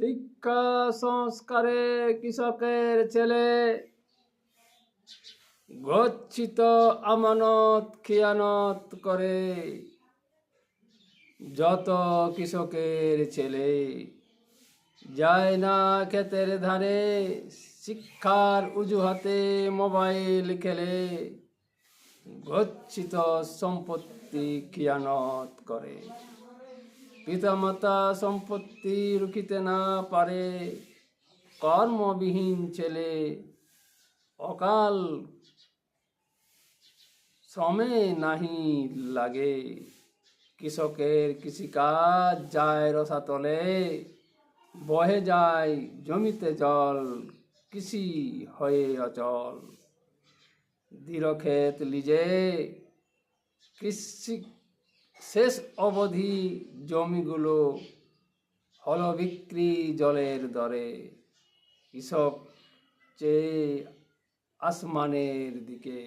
শিক্ষা সংস্কারে কৃষকের ছেলে। গচ্ছিত আমানত খিয়ানত করে যত কৃষকের ছেলে। যায় না ক্ষেতের ধারে, শিক্ষার উজুহাতে মোবাইল খেলে। গচ্ছিত সম্পত্তি খিয়ানত করে। পিতামাতা সম্পত্তি রুখিতে না পারে, কর্মবিহীন ছেলে, অকাল শ্রমে নাহি লাগে। কৃষকের কৃষিকাজ যায় রসাতলে, বহে যায় জমিতে জল, কৃষি হয়ে অচল। দৃঢ় ক্ষেত লিজে কৃষি শেষ অবধি জমিগুলো হল বিক্রি জলের দরে। কৃষক চেয়ে আসমানের দিকে